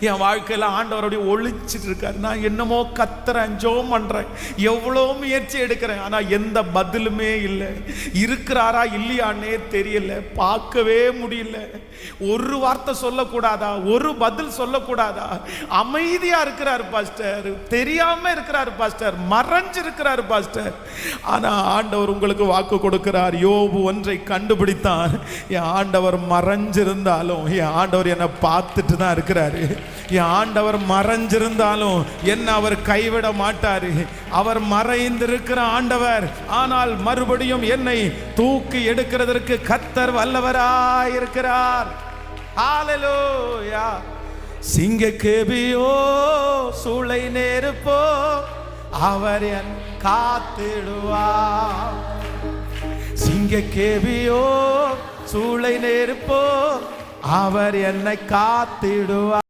என் வாழ்க்கையில் ஆண்டவருடைய ஒழிச்சிட்டு இருக்காரு. நான் என்னமோ கத்துறேன் ஜோம் பண்ணுறேன் எவ்வளோ முயற்சி எடுக்கிறேன் ஆனால் எந்த பதிலுமே இல்லை. இருக்கிறாரா இல்லையான்னே தெரியல. பார்க்கவே முடியல. ஒரு வார்த்தை சொல்லக்கூடாதா? ஒரு பதில் சொல்லக்கூடாதா? அமைதியாக இருக்கிறார் பாஸ்டர். தெரியாமல் இருக்கிறார் பாஸ்டர். மறைஞ்சு இருக்கிறார் பாஸ்டர். ஆனால் ஆண்டவர் உங்களுக்கு வாக்கு கொடுக்கிறார். யோபு ஒன்றை கண்டுபிடித்தான். என் ஆண்டவர் மறைஞ்சிருந்தாலும் என் ஆண்டவர் என்னை பார்த்துட்டு தான் இருக்கிறாரு. என் ஆண்டவர் மறைஞ்சிருந்தாலும் என்ன அவர் கைவிட மாட்டாரு. அவர் மறைந்திருக்கிற ஆண்டவர் ஆனால் மறுபடியும் என்னை தூக்கி எடுக்கிறதற்கு கத்தர் வல்லவராய் இருக்கிறார் சிங்க கேபியோ சூளை நெருப்போ அவர் என் காத்திடுவார் சிங்க கேபியோ சூளை நெருப்போ அவர் என்னை காத்திடுவார்